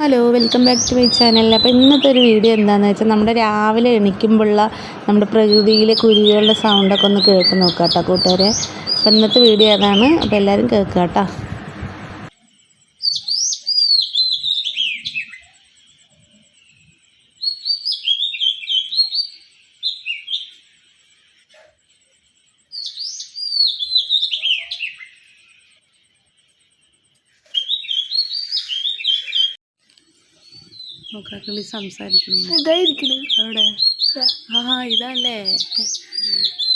Hello welcome back to my channel അപ്പോൾ ഇന്നത്തെ ഒരു വീഡിയോ എന്താണെന്ന് വെച്ചാൽ നമ്മുടെ രാവിലെ എണീക്കുമ്പോഴുള്ള നമ്മുടെ പ്രകൃതിയിലെ കുരുവികളുടെ സൗണ്ടൊക്കെ ഒന്ന് കേട്ട് നോക്കാം കേട്ടോ കൂട്ടുകാരെ. അപ്പോൾ ഇന്നത്തെ വീഡിയോ അതാണ് അപ്പോൾ എല്ലാവരും കേൾക്കാം കേട്ടോ നോക്കാം സംസാരിക്കുന്നു അവിടെ? ആ ഇതല്ലേ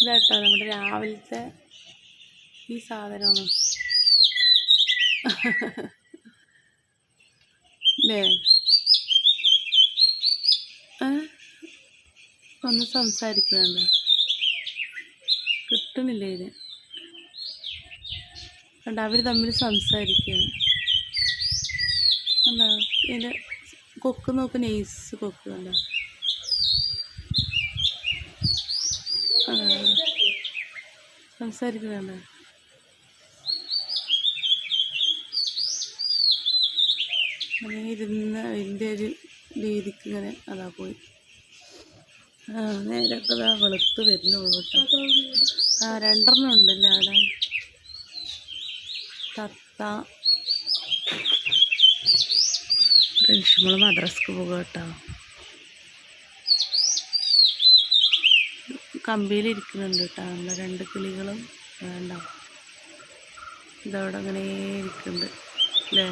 ഇതാട്ടോ നമ്മുടെ രാവിലത്തെ ഈ സാധനമാണ്. അല്ലേ? ഒന്ന് സംസാരിക്കണല്ലോ കിട്ടുന്നില്ല ഇത്? കണ്ട അവർ തമ്മിൽ സംസാരിക്കുകയാണ് കണ്ടോ ഇതിന്റെ കൊക്ക് നോക്ക് നെയ്സ് കൊക്ക് കണ്ടോ? സംസാരിക്കുന്നുണ്ട്. അങ്ങനെ ഇരുന്ന് അതിന്റെ ഒരു രീതിക്ക് ഇങ്ങനെ അതാ പോയി. ആ ഇതാ വെളുത്ത് വരുന്നുള്ളൂ ആ രണ്ടെണ്ണം ഉണ്ടല്ലേ അവിടെ? തത്ത. നമ്മൾ മദ്രസ്ക്ക് പോകുക കേട്ടോ. കമ്പിയിലിരിക്കുന്നുണ്ട് കേട്ടോ. നമ്മൾ രണ്ട് കിളികളും വേണ്ട ഇതവിടെ അങ്ങനെ ഇരിക്കുന്നുണ്ട്. അല്ലേ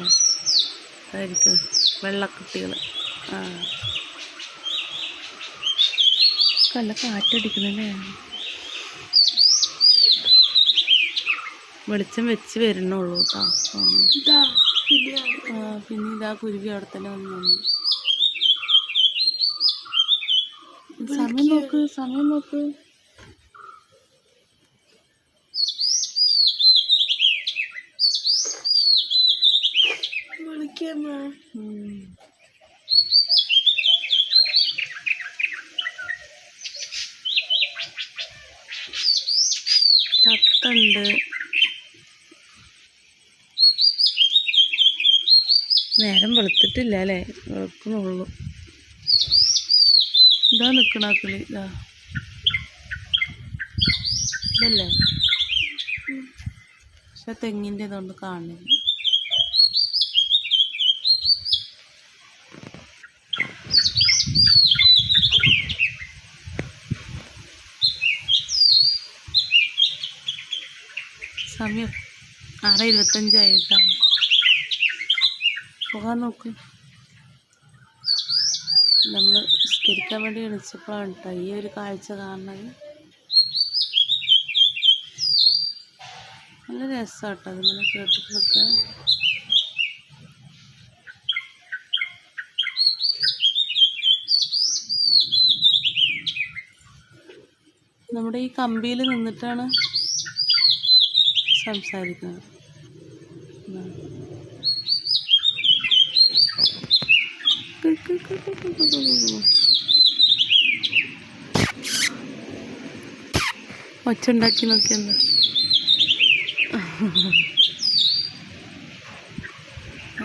അതായിരിക്കും വെള്ളക്കുട്ടികൾ ആ. നല്ല കാറ്റടിക്കുന്നല്ലേ വെളിച്ചം വെച്ച് വരുന്നുള്ളൂ കേട്ടോ. പിന്നെ ഇതാ കുരുവി അവിടെ തന്നെ വന്ന്. വന്നു സമയം നോക്ക് സമയം നോക്ക്. തത്തുണ്ട്. നേരം വെളുത്തിട്ടില്ല അല്ലേ? വെളുക്കണുള്ളൂ ഇതാ നിക്കണ ആ കിളി ഇതാ. ഇതല്ലേ? പക്ഷെ തെങ്ങിന്റെ ഇതുകൊണ്ട് കാണില്ല സമയം ആറ് ഇരുപത്തഞ്ചായിട്ടാണ് പോകാൻ നോക്ക് നമ്മൾ നിസ്കരിക്കാൻ വേണ്ടി എണിച്ചപ്പോഴാണ് കേട്ടോ ഈ ഒരു കാഴ്ച കാണുന്നത്. നല്ല രസമാട്ടോ അതിങ്ങനെ കേട്ടിട്ടൊക്കെ. നമ്മുടെ ഈ കമ്പിയിൽ നിന്നിട്ടാണ് സംസാരിക്കുന്നത്. ഒച്ച ഉണ്ടാക്കി നോക്കിയെന്താ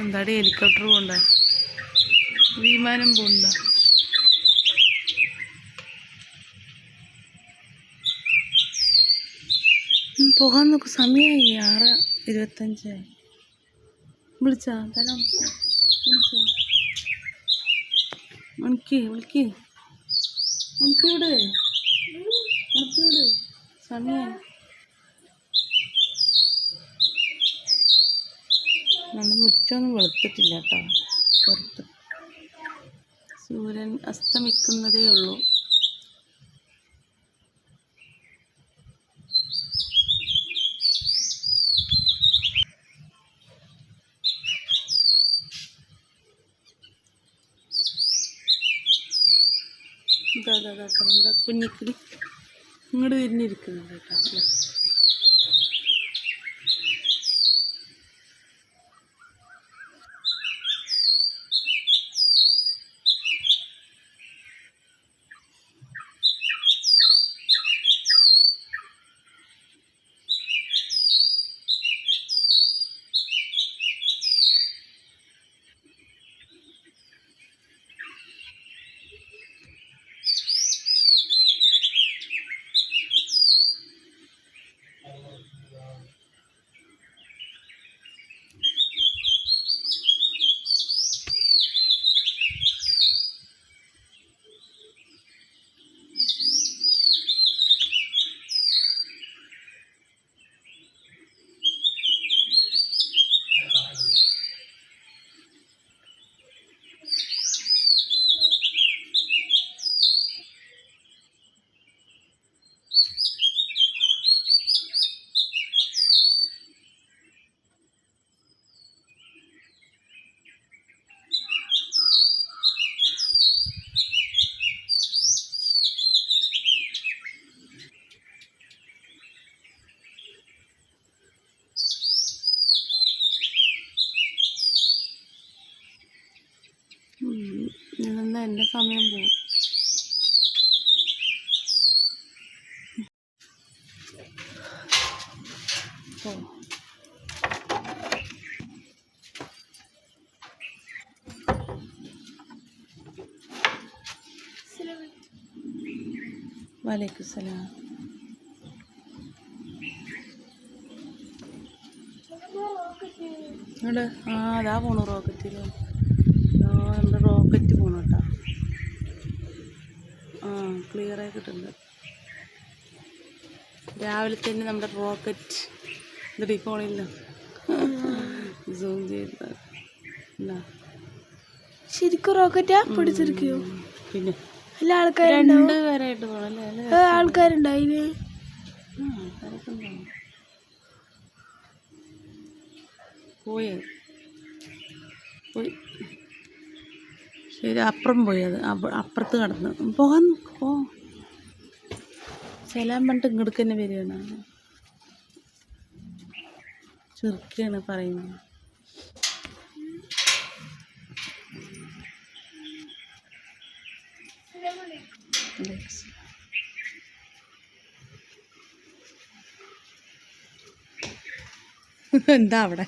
എന്താടി ഹെലികോപ്റ്റർ പോണ്ട? വിമാനം പോണ്ട. പോകാൻ നോക്ക് സമയമായി. ആറ് ഇരുപത്തഞ്ചായി വിളിച്ചാ? തരാം. മണിക്ക് വിളിക്ക് മണിക്കൂട്? മണിക്കൂട്. സമയം. നമ്മൾ മുറ്റൊന്നും വെളുത്തിട്ടില്ല കേട്ടോ. പുറത്ത് സൂര്യൻ അസ്തമിക്കുന്നതേ ഉള്ളൂ. ഇതാ ഇതാ കേട്ടോ നമ്മുടെ കുഞ്ഞിക്കിളി. ഇങ്ങോട്ട് തിരിഞ്ഞിരിക്കുന്നത് കേട്ടോ I love you, God. അല്ലേ? എന്റെ സമയം പോകും വലൈക്കും സലാം ആ അതാ പോണു റോക്കറ്റിൽ ആ നമ്മുടെ റോക്കറ്റ് പോണു കേട്ടോ ക്ലിയർ ആയി കിട്ടുന്നുണ്ട് രാവിലെ തന്നെ നമ്മുടെ റോക്കറ്റ് ഫോണില്ല സൂം ചെയ്ത. ശരിക്കും റോക്കറ്റാ പിടിച്ചിരിക്കോ പിന്നെ എല്ലാ ആൾക്കാരും രണ്ട് പേരായിട്ട് പോകണം അല്ലേ? അല്ലേ ആൾക്കാരുണ്ടോ അതിന് പോയത് പോയി. ശരി അപ്പുറം പോയി അത്. അപ്പുറത്ത് കടന്ന്. പോകാൻ പോ. ചെല്ലാൻ പറഞ്ഞിട്ട് ഇങ്ങോട്ട് തന്നെ വരികയാണ്. ചെറുക്കാണ് പറയുന്നത്. എന്താ അവിടെ?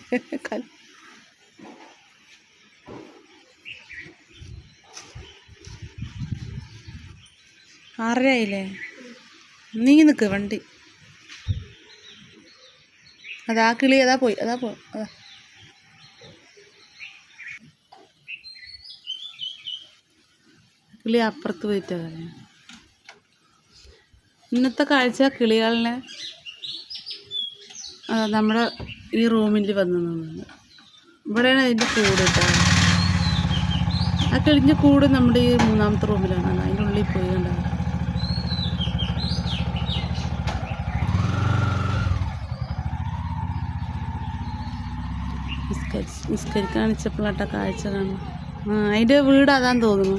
കൽ ആറരയായില്ലേ? നീ നിൽക്ക് വണ്ടി. അതാ കിളി അതാ പോയി അതാ പോ അതാ. കിളി അപ്പുറത്ത് പോയിട്ടാ ഇന്നത്തെ കാഴ്ച കിളികളിനെ നമ്മുടെ ഈ റൂമിൽ വന്ന് നിന്നത്. ഇവിടെയാണ് അതിന്റെ കൂട് കേട്ടോ ആ കിളിഞ്ഞ കൂട് നമ്മുടെ ഈ മൂന്നാമത്തെ റൂമിലാണ്. അതിന്റെ ഉള്ളിൽ പോയി കണ്ടത്. നിസ്കരിച്ച് കാണിച്ചപ്പോഴാട്ട കാഴ്ച കാണും ആ അതിന്റെ വീട് അതാന്ന് തോന്നുന്നു.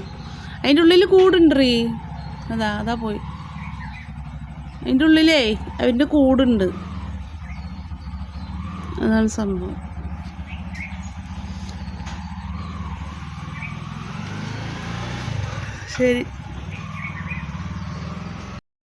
അതിന്റെ ഉള്ളിൽ കൂടുണ്ടീ അതാ അതാ പോയി. അതിന്റെ ഉള്ളിലേ അതിന്റെ കൂടുണ്ട്. അതാണ് സംഭവം. ശരി.